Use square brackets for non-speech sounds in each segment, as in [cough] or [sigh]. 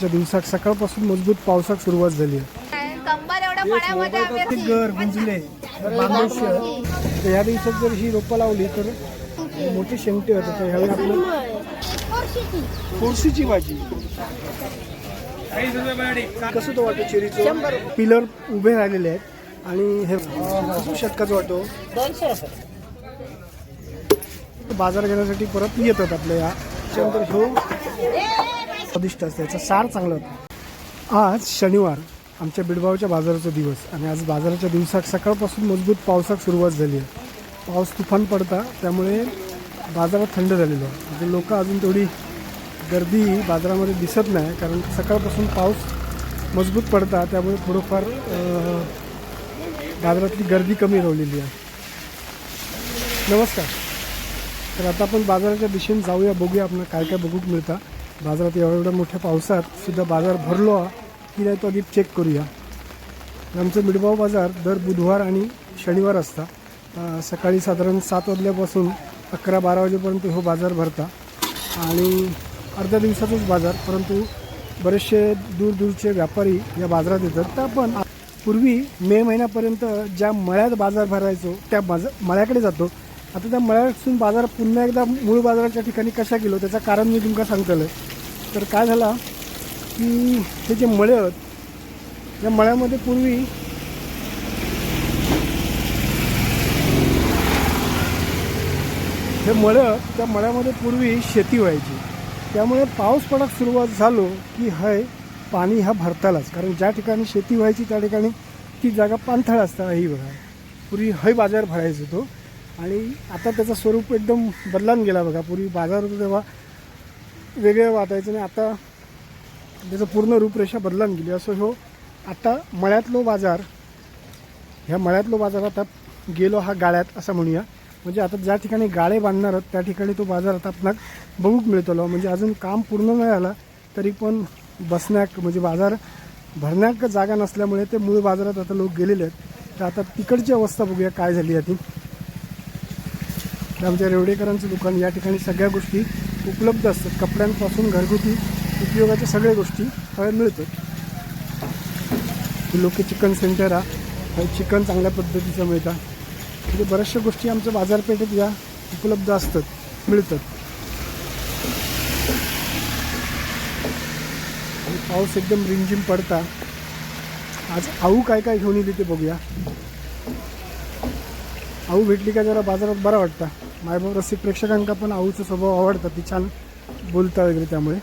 बाजाराच्या दिवसात सकाळपासून मजबूत पावसाक सुरुवात झाली आहे. घर गुंजले बांधवशे तर ह्या दिवसात जर ही रोपं लावली तर मोठे शेंगटे होतात ह्यावेळी आपलं कोळशीची भाजी. कसं तो वाटतो चेरीचं? पिलर उभे राहिलेले आहेत. आणि हे शतकाचं वाटतो? बाजार घेण्यासाठी परत येतात आपल्या या. त्याच्यानंतर ह्यो स्वादिष्ट असतं. याचा सार चांगला होता. आज शनिवार आमच्या बिडबावच्या बाजाराचा दिवस आणि आज बाजाराच्या दिवसात सकाळपासून मजबूत पावसाक सुरुवात झाली आहे. पाऊस तुफान पडता त्यामुळे बाजारात थंड झालेलो आहे. म्हणजे लोकं अजून तेवढी गर्दी बाजारामध्ये दिसत नाही कारण सकाळपासून पाऊस मजबूत पडता त्यामुळे थोडंफार बाजारातली गर्दी कमी राहिलेली आहे. नमस्कार. तर आता आपण बाजाराच्या दिशेने जाऊया बघूया आपण काय काय बघूक मिळतं. बाजारात एवढ्या एवढ्या मोठ्या पावसात सुद्धा बाजार भरलो की नाही तो आधी चेक करूया. आमचं मिडबाव बाजार दर बुधवार आणि शनिवार असता. सकाळी साधारण सात वाजल्यापासून अकरा बारा वाजेपर्यंत हो बाजार भरता. आणि अर्ध्या दिवसाचाच बाजार परंतु बरेचसे दूरदूरचे व्यापारी या बाजारात येतात. तर आपण पूर्वी मे महिन्यापर्यंत ज्या मळ्यात बाजार भरायचो त्या बाजार मळ्याकडे जातो. आता त्या मळ्यासून बाजार पुन्हा एकदा मूळ बाजाराच्या ठिकाणी कशा गेलो त्याचं कारण मी तुमका सांगतलं तर काय झालं की हे जे मळे आहेत या मळ्यामध्ये पूर्वी हे मळं त्या मळ्यामध्ये पूर्वी शेती व्हायची. त्यामुळे पाऊस पडत सुरुवात झालो की हय पाणी हा भरतालाच. कारण ज्या ठिकाणी शेती व्हायची त्या ठिकाणी ती जागा पाणथळ असता ही बघा. पूर्वी हय बाजार भरायचो तो. आणि आता त्याचं स्वरूप एकदम बदलान गेला बघा. पूर्वी बाजार होतो तेव्हा वेगळं वाटायचं आणि आता त्याचं पूर्ण रूपरेषा बदलान गेली. असं हो आता मळ्यातलो बाजार ह्या मळ्यातलो बाजार आता गेलो हा गाळ्यात असं म्हणूया. म्हणजे आता ज्या ठिकाणी गाळे बांधणार आहेत त्या ठिकाणी तो बाजार आता आपणाक बघूक मिळतलो म्हणजे अजून काम पूर्ण नाही आला तरी पण बसण्याक म्हणजे बाजार भरण्याक जागा नसल्यामुळे ते मूळ बाजारात आता लोक गेलेले आहेत. तर आता तिकडची अवस्था बघूया काय झाली आहे ती. तर आमच्या रेवडेकरांचं दुकान या ठिकाणी सगळ्या गोष्टी उपलब्ध असतात. कपड्यांपासून घरगुती उपयोगाच्या सगळ्या गोष्टी मिळतात. लोके चिकन सेंटर हा चिकन चांगल्या पद्धतीचं मिळतं. म्हणजे बऱ्याचशा गोष्टी आमच्या बाजारपेठेत या उपलब्ध असतात मिळतात. आणि पाऊस एकदम रिमझिम पडता. आज आऊ काय काय घेऊन येते ते बघूया. आऊ भेटली का जरा बाजारात बरा वाटता. मायबाब रसिक प्रेक्षकांका पण आऊचा स्वभाव आवडता ती छान बोलता वगैरे त्यामुळे.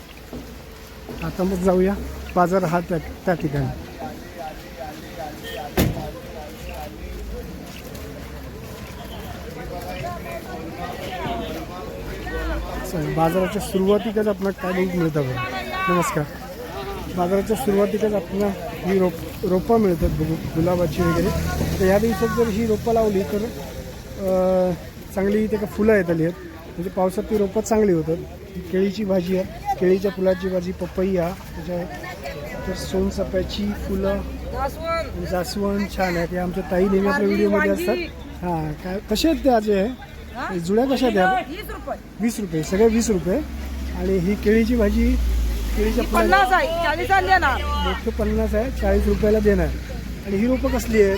आता मग जाऊया बाजार हा त्या त्या ठिकाणी. बाजाराच्या सुरुवातीकच आपल्याला काय बघूक मिळतं बघा. नमस्कार. बाजाराच्या सुरुवातीकच आपल्याला ही रोप रोपं मिळतात बघू गुलाबाची वगैरे. तर ह्या दिवसात जर ही रोपं लावली तर चांगली त्याला फुलं येत आली आहेत. म्हणजे पावसात ती रोपं चांगली होतात. केळीची भाजी आहे. केळीच्या फुलाची भाजी पपई हा. त्याच्या तर सोनचाफ्याची फुलं. जास्वंद छान आहेत. हे आमच्या ताई नेहमी आपल्या व्हिडिओमध्ये असतात. हां काय कसे आहेत ते आज हे? जुळ्या कशा आहेत? वीस रुपये. सगळे वीस रुपये. आणि ही केळीची भाजी केळीच्या पन्नास आहे. चाळीस मोठं पन्नास आहे. चाळीस रुपयाला देणार. आणि ही रोपं कसली आहेत?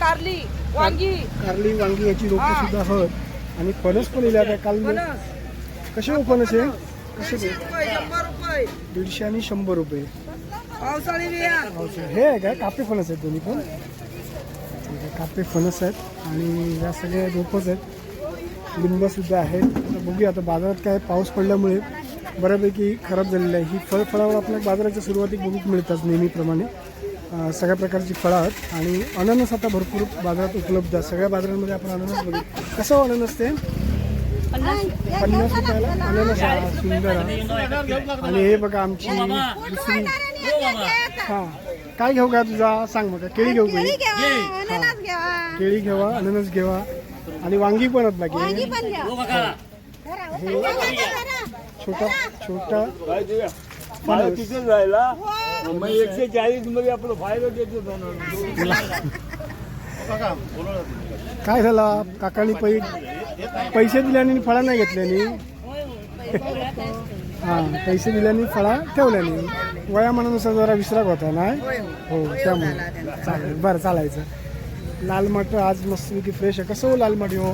कारली वांगी. कारली वांगी याची रोपं सुद्धा आहेत आणि फणस पण इल्या आहे. काल कसे हो? फणस आहे? कसे दीडशे आणि शंभर रुपये. हे आहे काय कापे फणस आहेत दोन्ही पण. कापे फणस आहेत. आणि या सगळ्या रोपच आहेत. लिंब सुद्धा आहेत. बघूया आता बाजारात काय पाऊस पडल्यामुळे बऱ्यापैकी खराब झालेलं आहे. ही फळ फळावर आपल्याला बाजाराच्या सुरुवातीत बघूक मिळतात नेहमीप्रमाणे. सगळ्या प्रकारची फळं आहेत आणि अननस आता भरपूर बाजारात उपलब्ध आहे सगळ्या बाजारांमध्ये आपण अननस बघू कसं हो अननस ते? पन्नास रुपयाला अननस हा, सुंदर आहे. आणि हे बघा आमची दुसरी हा काय घेऊ का तुझा? सांग बघा केळी घेऊ का? केळी घ्यावा अननस घ्यावा केळी घेवा अननस घेवा. आणि वांगी पण आहेत वांगी बाकी पण घ्या. छोटा छोटा मला तिथे जायला मग एकशे चाळीसमध्ये आपलं फायदा देतो काय झाला? काकानी पै पैसे दिले आणि फळं नाही घेतल्यानी हां पैसे दिल्याने फळा ठेवल्याने. वयामानानुसार जरा विसराक होता नाही हो त्यामुळे. चालेल बरं चालायचं. लाल मट आज मस्तपैकी फ्रेश आहे. कसं हो लाल मट हो?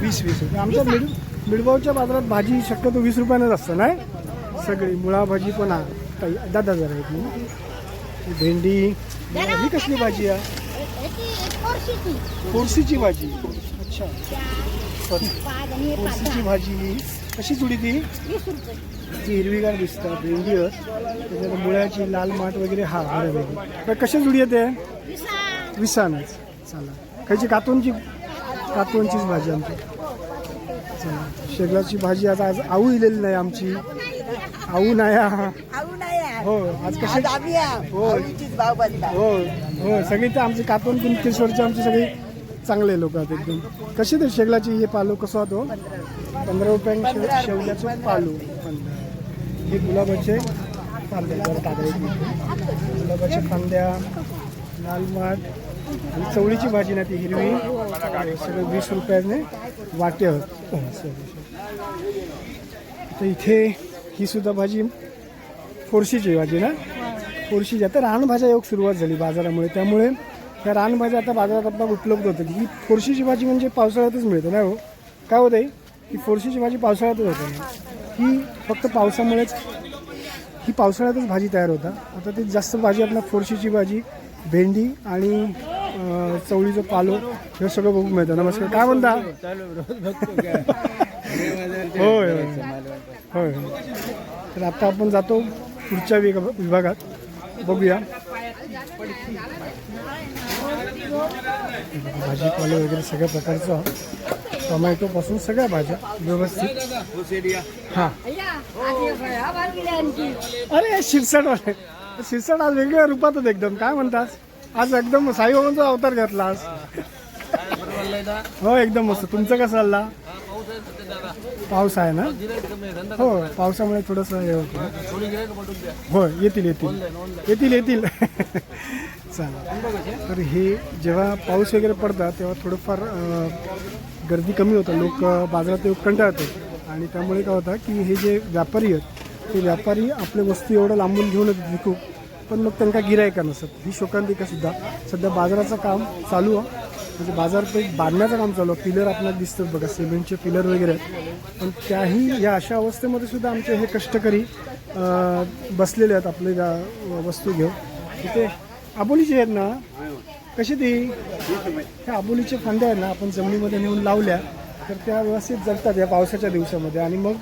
वीस वीस रुपये. आमच्या मिड मिडगावच्या बाजारात भाजी शक्यतो वीस रुपयानंच असतं नाही? सगळी मुळा भाजी पण काही दादा जरा एक भेंडी ही कसली भाजी आहे? कोळशीची भाजी. अच्छा. सॉरी कोळशीची भाजी. कशी चुडी ती? ती हिरवीगार दिसतात भेंडी त्याच्यात मुळ्याची लाल माठ वगैरे हा बरोबर कशा जुडी येते विसानच. चला. खायची कातोनची कातोनचीच भाजी आमची. चला. शेगलाची भाजी आता आज आऊ इलेली नाही आमची. आऊ नाही हा. आऊ नाही आहे. हो आज कशी आज आम्ही आहे. हो. आऊचीच भाव बदला हो हो. सगळी ते आमची कातोन कुंकेश्वरचे आमचे सगळे चांगले लोक आहेत एकदम. कसे ते शेगलाची हे पालो कसं होतो पंधरा रुपयांनी शेव शेवल्याचं पालो पंधरा. हे गुलाबाचे जरा टाकायचे गुलाबाच्या फांद्या लाल माठ आणि चवळीची भाजी ना ती हिरवी. सगळं वीस रुपयाने वाटे होत हो. तर इथे ही सुद्धा भाजी फोरशीची भाजी ना? फोरशीची आता रानभाज्या योग सुरुवात झाली बाजारामुळे. त्यामुळे ह्या रानभाज्या आता बाजारात आपल्याला उपलब्ध होतात ही फोरशीची भाजी म्हणजे पावसाळ्यातच मिळते ना हो? काय होतं ही फोरशीची भाजी पावसाळ्यातच होते. ही फक्त पावसामुळेच ही पावसाळ्यातच भाजी तयार होता. आता ती जास्त भाजी आपल्याला फोरशीची भाजी भेंडी आणि चवळीचं पालो हे सगळं बघून मिळतं. नमस्कार. काय म्हणता? [laughs] होय होय. होय होय. तर आता आपण जातो पुढच्या विग- विभागात. बघूया. भाजीपाले वगैरे सगळ्या प्रकारचं. टोमॅटोपासून सगळ्या भाज्या व्यवस्थित. हां. अरे शिरसाटवाले शिरसाट आज वेगळ्या रूपातच एकदम. काय म्हणतास? आज एकदम साईबाबांचा अवतार घातला आज. हो एकदम मस्त. तुमचं कसं चालला? पाऊस आहे ना? हो पावसामुळे थोडंसं हे होतं. हो येतील येतील. येतील येतील. [laughs] चला तर हे जेव्हा पाऊस वगैरे पडतात तेव्हा थोडंफार गर्दी कमी होतं. लोक बाजारात येऊ कंटाळतात. आणि त्यामुळे काय होतं की हे जे व्यापारी आहेत ते व्यापारी आपले वस्तू एवढं लांबून घेऊनच विकू. पण मग त्यांना गिरायका नसत ही शोकांतिका सुद्धा. सध्या बाजाराचं काम चालू आहे. म्हणजे बाजारपेठ बांधण्याचं काम चालू पिलर आपल्याला दिसतात बघा सिमेंटचे पिलर वगैरे. आहेत पण त्याही या अशा अवस्थेमध्ये सुद्धा आमचे हे कष्टकरी बसलेले आहेत आपले ज्या वस्तू घेऊन. तिथे आबोलीचे आहेत ना? कशी ती? ह्या आबोलीच्या फांद्या आहेत ना आपण जमिनीमध्ये नेऊन लावल्या तर त्या व्यवस्थित जगतात या पावसाच्या दिवसामध्ये. आणि मग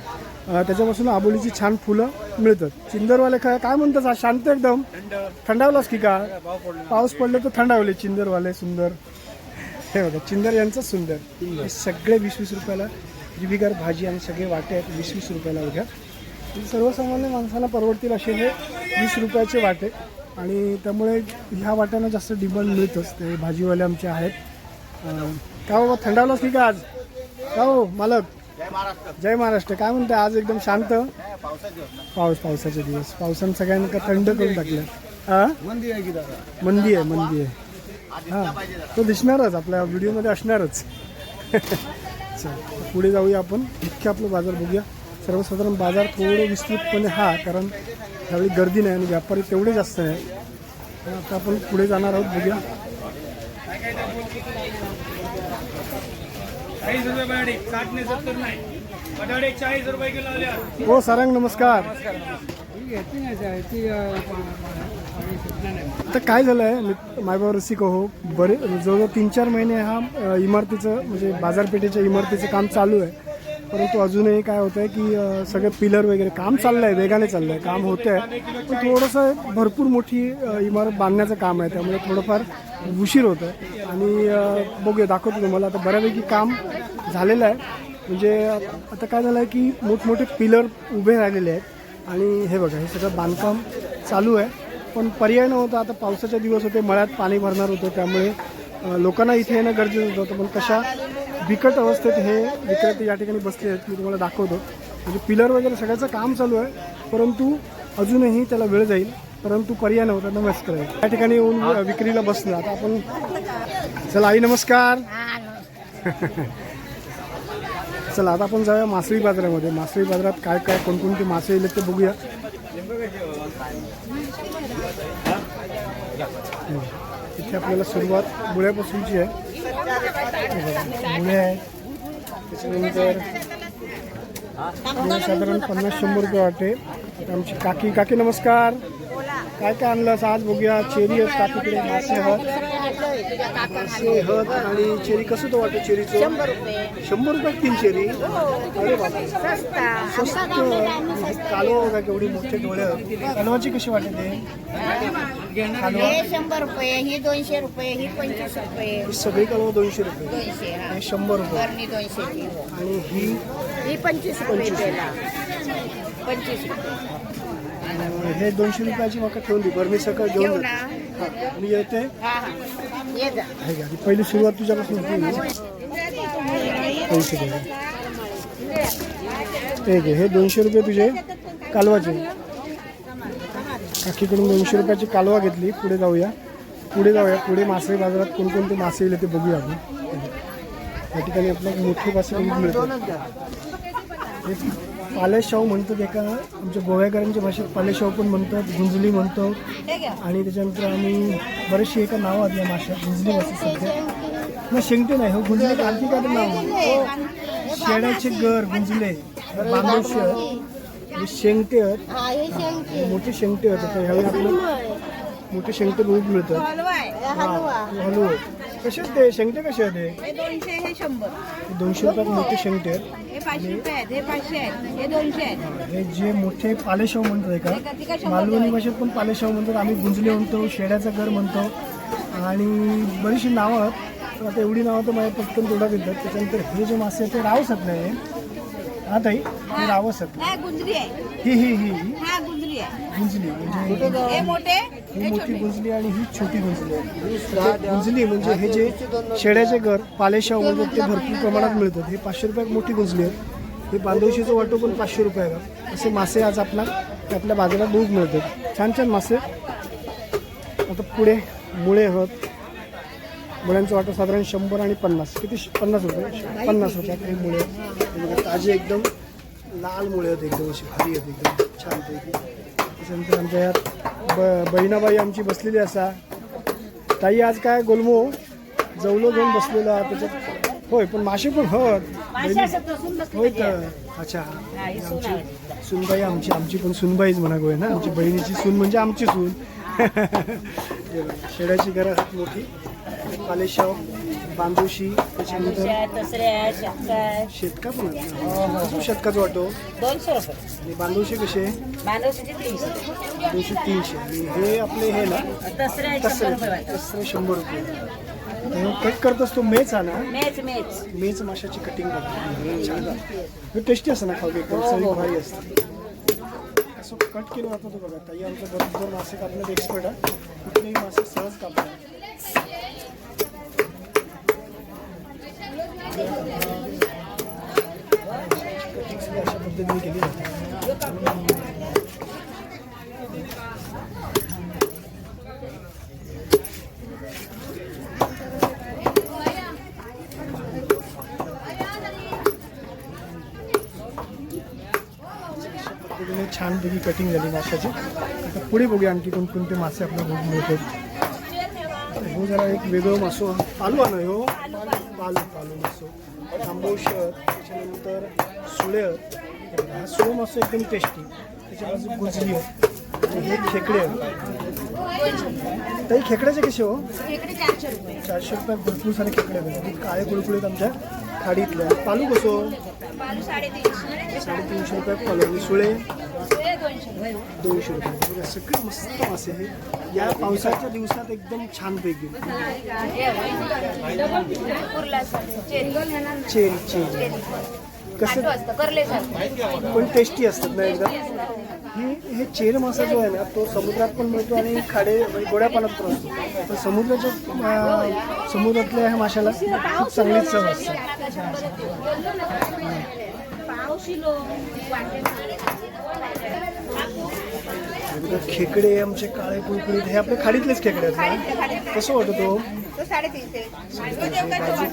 त्याच्यापासून आबोलीची छान फुलं मिळतात. चिंदरवाले काय काय म्हणतात शांत एकदम? थंडावलास की का? पाऊस पडलं तर थंडावले चिंदरवाले सुंदर. हे बघा चिंदर यांचंच सुंदर. हे सगळे वीस वीस रुपयाला हिरवीगार भाजी आणि सगळे वाटे आहेत वीस वीस रुपयाला बघा सर्वसामान्य माणसाला परवडतील असे हे वीस रुपयाचे वाटे. आणि त्यामुळे ह्या वाट्यांना जास्त डिमांड मिळतंच. ते भाजीवाले आमचे आहेत. का बाबा थंडावलाच की का आज? का हो मालक? जय महाराष्ट्र. काय म्हणते आज एकदम शांत? पाऊस पावसाचे दिवस. पावसानं सगळ्यांना थंड करून टाकलं? हा मंदी आहे मंदी आहे मंदी आहे. हां. तो दिसणारच आपल्या व्हिडिओमध्ये असणारच. [laughs] चल पुढे जाऊया आपण. इतके आपलं बाजार बघूया. सर्वसाधारण बाजार थोडं विस्तृतपणे हा कारण त्यावेळी गर्दी नाही आणि व्यापारी तेवढे जास्त नाही तर आता आपण पुढे जाणार आहोत बघूया. हो सारंग नमस्कार. आता काय झालं आहे मायबाबा रसिक हो बरे जवळजवळ तीन चार महिने हा इमारतीचं म्हणजे बाजारपेठेच्या इमारतीचं काम चालू आहे. परंतु अजूनही काय होतं आहे की सगळे पिलर वगैरे काम चाललं आहे वेगाने चाललं आहे काम होतं आहे पण थोडंसं भरपूर मोठी इमारत बांधण्याचं काम आहे. त्यामुळे थोडंफार उशीर होतं आहे आणि बघूया दाखवतो तुम्हाला. आता बऱ्यापैकी काम झालेलं आहे. म्हणजे आता काय झालं आहे की मोठमोठे पिलर उभे राहिलेले आहेत. आणि हे बघा हे सगळं बांधकाम चालू आहे. पण पर्याय नव्हता. आता पावसाचे दिवस होते मळ्यात पाणी भरणार होतं त्यामुळे लोकांना इथे येणं गरजेचं होतं पण कशा बिकट अवस्थेत हे विक्रेते या ठिकाणी बसले आहेत मी तुम्हाला दाखवतो. म्हणजे पिलर वगैरे सगळ्याचं काम चालू आहे परंतु अजूनही त्याला वेळ जाईल. परंतु पर्याय नव्हता. नमस्कार. या ठिकाणी येऊन विक्रीला बसलं. आता आपण चला आई नमस्कार. [laughs] चला आता आपण जाऊया मासळी बाजारामध्ये. मासळी बाजारात काय काय कोणकोणते मासे येले ते बघूया. इथे आपल्याला सुरुवात गुळ्यापासूनची आहे. गुळे आहे. त्याच्यानंतर साधारण पन्नास शंभर रुपये वाटते आमची काकी काकी नमस्कार. काय काय आणलं आज बघूया. चेरी आहेत काकीकडे मासे आहेत. हत आणि चेरी कसं तो वाटतं चेरीचं? शंभर रुपये. शंभर रुपये तीन चेरी? अरे बापरे. स्वस्त. कालवा बघा केवढी मोठे डोळे. कालवाची कशी वाटते कालवा? हे शंभर रुपये ही दोनशे रुपये ही पंचवीस रुपये. ही सगळी कालवा दोनशे रुपये. दोनशे हा. हे शंभर रुपये. दोनशे आणि ही? ही पंचवीस रुपये पेला पंचवीस रुपये. अं, हे दोनशे रुपयाची मका ठेवून दे बरं मी सकाळ घेऊन ना. जातो. मी येते. आहे का? पहिली सुरुवात तुझ्यापासून होती. पैसे दे. घे हे दोनशे रुपये तुझे कालवाचे. काकीकडून दोनशे रुपयाची कालवा घेतली. पुढे जाऊया. पुढे जाऊया. पुढे मासे बाजारात कोणकोणते मासे येले ते बघूया आपण. या ठिकाणी आपल्याला मोठे मासे मिळतात. हे पालेशाव म्हणतात एका आमच्या गोव्याकरांच्या भाषेत पालेशाव पण म्हणतात गुंजली म्हणतो. आणि त्याच्यानंतर आम्ही बरेचशी एका नाव आहेत या माश्या गुंजली भाषा सध्या. नाही शेंगटे नाही हो गुंजले आणखी काय नाव आहे? घर गुंजले बांधवशी शेंगटे आहेत. मोठे शेंगटे आहेत. ह्यावेळी आपलं मोठे शेंगटे बघून मिळतात. हलवा हॅलो कसे आहेत ते शेंगटे कसे आहेत हे दोनशे हे शंभर. हे दोनशे रुपयात मोठे शेंगटे आहेत हे पाचशे रुपये आहेत हे पाचशे आहेत हे दोनशे आहेत. हे जे मोठे पालेशाव म्हणतात का? मालवणी भाषेत पण पालेशाव म्हणतात. आम्ही गुंजले म्हणतो शेड्याचं घर म्हणतो. आणि बरीचशी नावं आहेत. पण आता एवढी नावं तर माझ्या पटकन तोंडात येतात. त्याच्यानंतर हे जे मासे आहेत ते रावस आहेत नाही हा ताई हे. रावस आहेत हा गुंजरी आहे. ही ही ही. ही हा गुंजरी आहे. गुंजली म्हणजे हे मोठे ही मोठी गुंजली आणि ही छोटी गुंजली आहे. गुंजली म्हणजे हे जे शेड्याचे घर पालेशाव म्हणतात ते भरपूर प्रमाणात मिळतात. हे पाचशे रुपयात मोठी गुंजली आहे. हे बांधवशीचं वाटो पण पाचशे रुपयाला असे मासे आज आपला आपल्या बाजारात बघूक मिळतात. छान छान मासे. आता पुढे मुळे होत मुळ्यांचं वाटो साधारण शंभर आणि पन्नास. किती? पन्नास रुपये. पन्नास रुपयात हे मुळे. बघा, ताजे एकदम लाल मुळे आहेत एकदम अशी भारी आहेत एकदम छानपैकी त्याच्यानंतर आमच्या यात ब बहिणाबाई आमची बसलेली असा. ताई आज काय गोलमो? जवलो घेऊन बसलेला त्याच्यात होय पण मासे पण हत बहिणी- होय तर. अच्छा. आमची सुनबाई आमची आमची पण सुनबाईच म्हणा गोय ना? आमची बहिणीची सून म्हणजे आमची सून. [laughs] हे घरं आहेत मोठी. पालेशाव बांधोशी त्याच्यानंतर शेतका पण शेतकाच वाटो दोनशे रुपये. आणि बांधोशी कसे? बांधवशीचे तीनशे. दोनशे तीनशे. हे आपले हे ना तसरे तसरे शंभर रुपये. कट करत असतो मेच हा ना? मेच मेच. मेच माशाची कटिंग करतो. छान हे टेस्टी असतं ना खाऊ एकदम भारी असते. असं कट केलं जातं तो बघा. ताई आमचं बरोबर मासे कापण्यात एक्सपर्ट आहे. कुठलेही मासे सहज कापतात अशा पद्धतीने केली जाते पद्धतीने छानपैकी कटिंग झाली माशाची. आता पुढे बघूया आणखी कोणकोणते मासे आपल्याला बघून मिळतात. हो जरा एक वेगळं मासो. पालू आहे हो. पालू पालू मासो. तांबूश त्याच्यानंतर सुळे. हे हा सुळे मासो एकदम टेस्टी त्याच्या बाजू गुजली हे खेकडे ताई खेकड्याचे कसे हो? चारशे रुपये. भरपूर सारे खेकडे आहेत. हे काळे कुळकुळीत आमच्या खाडीतले आहेत. पालू कसो पालू साडेतीनशे. रुपयात पालू. सुळे? हे दोनशे रुपये बघा, सगळे मस्त मासे हे या पावसाच्या दिवसात एकदम छानपैकी. पैकी चेरी चेरी. कसं? पण टेस्टी असतात ना एकदा. हे हे चेर मासा जो आहे ना तो समुद्रात पण मिळतो आणि खाडे म्हणजे गोड्या पाण्यात पण असतो. तर समुद्राच्या समुद्रातल्या ह्या माशाला खूप चांगली चव असते खेकडे आमचे काळे कुळकुळीत हे आपले खाडीतलेच खेकडे आहेत ना? खाडीतले. कसं वाटत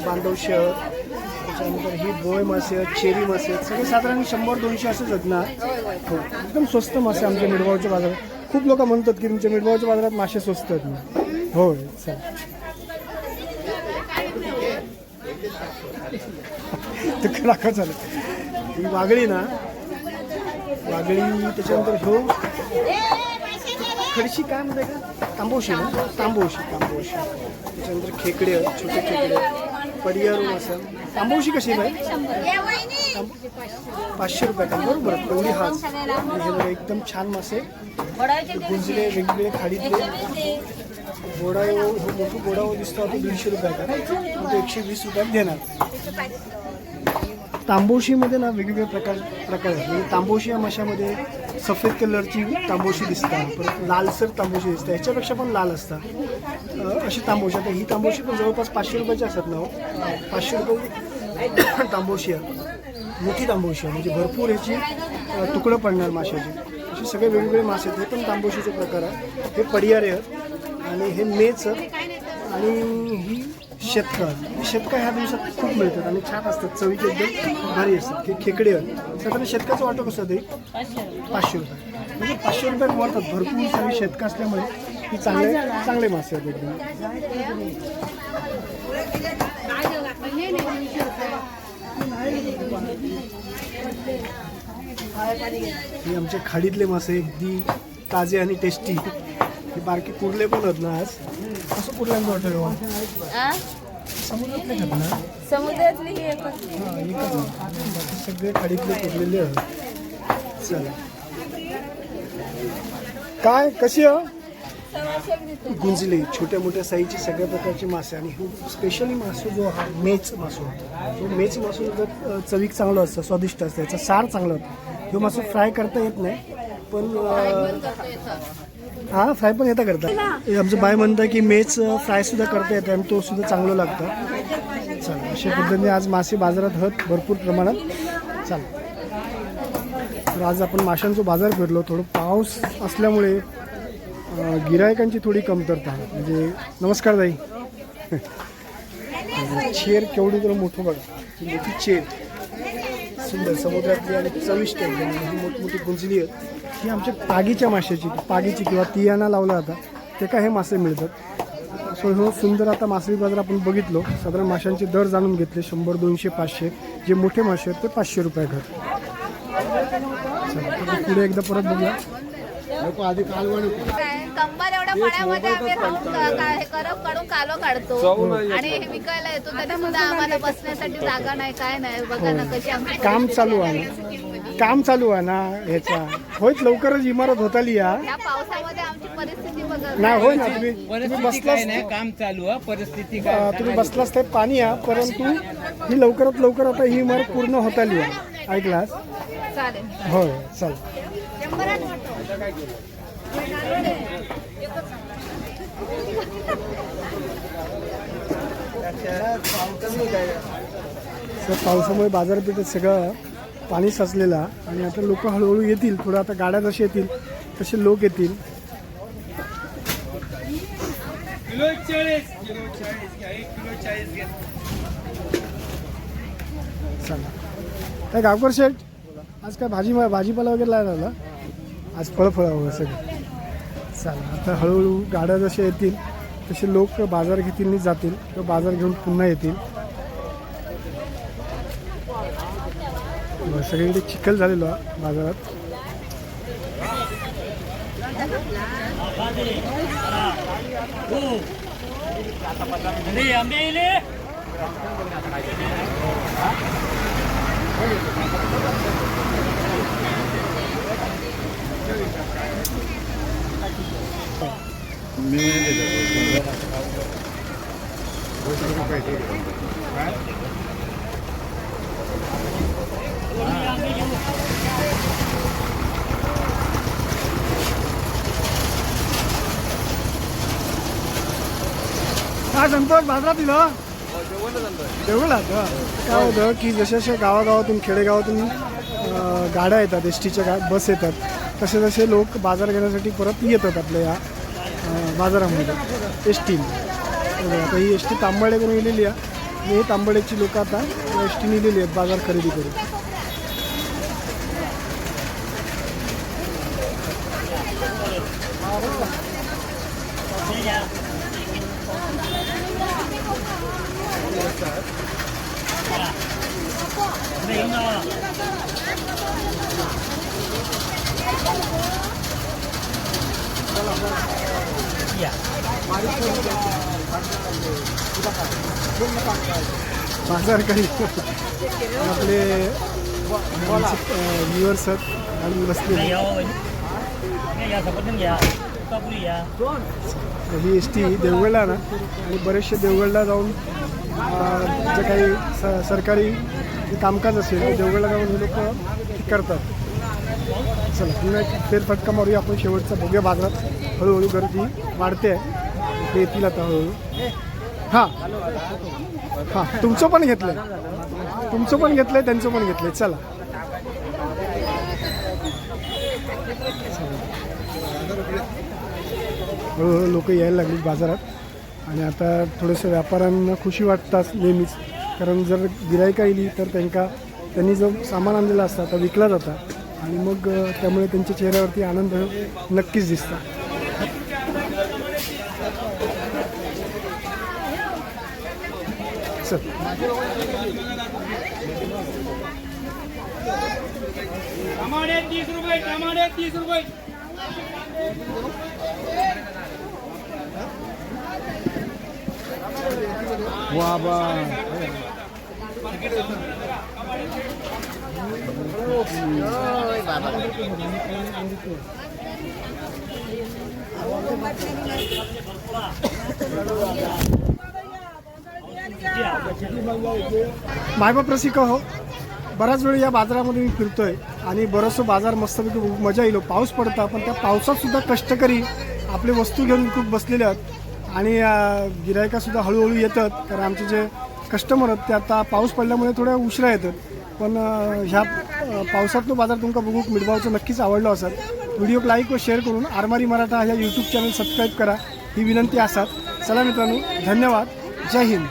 बांधव शहर त्याच्यानंतर ही बोय मासे आहेत चेरी मासे आहेत सगळे साधारण शंभर दोनशे असेच आहेत ना? हो एकदम स्वस्त मासे आमच्या मिडगावच्या बाजारात. खूप लोक म्हणतात की तुमच्या मिडगावच्या बाजारात मासे स्वस्त आहेत ना? होय चल. ते राखा चालेल. ही वागळी ना वागळी त्याच्यानंतर हो खडशी काय म्हणते का? तांबोशी ना? तांबोशी तांबोशी. त्याच्यानंतर खेकडे छोटे खेकडे. परियारू असं तांबोशी कशी आहे पाचशे रुपये का? बरोबर एवढी हाच हे एकदम छान मासे. गुंजले वेगवेगळे खाडीतले. गोडा मोठं गोडाव दिसतो तो दीडशे रुपये का? तो एकशे वीस रुपयात देणार तांबोशीमध्ये ना वेगवेगळे प्रकार प्रकार आहेत. म्हणजे तांबोशी या माशामध्ये सफेद कलरची तांबोशी दिसतात परत लालसर तांबोशी दिसतात. ह्याच्यापेक्षा पण लाल असतात. अशी तांबोशी. आता ही तांबोशी पण जवळपास पाचशे रुपयाची असतात ना हो? पाचशे रुपये तांबोशी आहे. मोठी तांबोशी आहे. म्हणजे भरपूर ह्याची तुकडं पडणार माशाची. असे सगळे वेगवेगळे मासे आहेत. हे पण तांबोशीचे प्रकार आहे हे पडियारे आहेत. आणि हे मेच आणि ही शेतकं शेतकं ह्या दिवसात खूप मिळतात आणि छान असतात. चवीचे एकदम भारी असतात. ते खेकडे आहेत. साधारण शेतकाचं वाटो कसं ते? पाचशे रुपये. म्हणजे पाचशे रुपयात वाढतात भरपूर सगळी शेतकं असल्यामुळे ही चांगले चांगले मासे आहेत एकदम. हे आमचे खाडीतले मासे अगदी ताजे आणि टेस्टी हे बारके कुरले पण आहेत ना आज. असं तेव्हा समुद्रातले खात ना? समुद्रातली ही हा, एकच सगळे खाडीतले आहेत. चला. काय? कशी आहे गुंजले. छोट्या मोठ्या साईजचे सगळ्या प्रकारचे मासे आणि हे स्पेशली मासो जो हा मेच मासो तो मेच मासो जर चवीक चांगलं असतं स्वादिष्ट असतं याचा सार चांगलं होतं. तो मासो फ्राय करता येत नाही पण अं, हा फ्राय पण येता करता आमचं बाय म्हणतं की मेच फ्राय सुद्धा करता येतं आणि तो सुद्धा चांगलं लागतं. चालेल अशा पद्धतीने आज मासे बाजारात हत भरपूर प्रमाणात. चालेल तर आज आपण माशांचा बाजार फिरलो. थोडं पाऊस असल्यामुळे गिरायकांची थोडी कमतरता. म्हणजे नमस्कार दाई [laughs] चेर केवढी तर मोठं बघा. मोठी चेर. सुंदर समुद्रातली आणि चविष्ट एकदम ही मोठमोठी गुंजली आहेत. ही आमच्या पागीच्या माशाची पागीची किंवा तियाना लावला जाता. ते काय हे मासे मिळतात. सो हो सुंदर आता मासळी बाजार आपण बघितलो. साधारण माशांचे दर जाणून घेतले. शंभर दोनशे पाचशे. जे मोठे मासे आहेत ते पाचशे रुपये घर. पुढे एकदा परत बघूया. आधी कालवाडी कंबाल एवढ्या पाण्यामध्ये आम्ही राहून का- हे करप काढून कालो काढतो. आणि हे विकायला येतो तरी सुद्धा आम्हाला बसण्यासाठी जागा नाही काय नाही. बघा ना कशी आमची काम चालू आहे. ना काम चालू आहे ना ह्याचा. होय लवकरच इमारत होताली या. या पावसामध्ये आमची परिस्थिती बघा. नाही होय ना तुम्ही तुम्ही परिस्थिती बसलाच काय नाही काम चालू आहे परिस्थिती काय? अं, तुम्ही बसलाच ते पाणी आहे परंतु ही लवकरात लवकर आता ही इमारत पूर्ण होताली आहे ऐकलास? चालेल. होय चल तर पावसामुळे बाजारपेठेत सगळं पाणी साचलेलं आणि आता लोक हळूहळू येतील. थोडं आता गाड्या जसे येतील तसे लोक येतील. चला. काय गावकर शेठ? आज काय भाजी भाजीपाला वगैरे लावला? आज फळं फळं हवं सगळं. चालेल. आता हळूहळू गाड्या जशा येतील तसे लोक बाजार घेतील जातील. किंवा बाजार घेऊन पुन्हा येतील. सगळीकडे चिखल झालेलो आहे बाजारात. हा संतोष बाजारात दिलं देवळात का काय होतं की जसे जसे गावागावातून खेडेगावातून अं, गाड्या येतात एस टीच्या गा बस येतात तसे तसे लोक बाजार घेण्यासाठी परत येतात आपल्या या बाजारामध्ये. एस टी आता ही एस टी करून गेलेली आहे. हे तांबड्याची लोक आता एस टीने नेलेली आहेत बाजार खरेदी करून. बाजार काही आपले व्ह्युअर्स आहेत आणि बसले ही एस टी देवगडला ना आणि बरेचसे देवगडला जाऊन जे काही स सरकारी कामकाज असेल ते देवगडला जाऊन हे लोक करतात. चला पुन्हा एक फेरफटका मारूया. आपण शेवटचा बघूया बाजारात. हळूहळू गर्दी वाढते. आहे ते येतील आता हळूहळू. हां. हां तुमचं पण घेतलं तुमचं पण घेतलंय त्यांचं पण घेतलंय. चला. हळूहळू लोक यायला लागली बाजारात. आणि आता थोडंसं व्यापाऱ्यांना खुशी वाटतात नेहमीच. कारण जर गिरायका येली तर त्यांना त्यांनी जो सामान आणलेला असता तो विकला जाता. आणि मग त्यामुळे त्यांच्या चेहऱ्यावरती आनंद नक्कीच दिसता चल टमाटे तीस रुपये टमाटे तीस रुपये. वा बा मायबाप रसिक हो. बऱ्याच वेळ या बाजारामध्ये मी फिरतोय आणि बरंचसं बाजार मस्तपैकी मजा येईल. पाऊस पडता पण त्या पावसात सुद्धा कष्टकरी आपले वस्तू घेऊन खूप बसलेले आहेत. आणि गिरायकासुद्धा हळूहळू येतात. कारण आमचे जे कस्टमर आहेत ते आता पाऊस पडल्यामुळे थोड्या उशिरा येतात. पण ह्या अं, बाजार तुमका बघूक मिडबावचं नक्कीच आवडलो असत व्हिडिओ लाईक व शेअर करून आरमारी मराठा ह्या यूट्यूब चॅनल सबस्क्राईब करा. ही विनंती असतात चला मित्रांनो धन्यवाद. जय हिंद.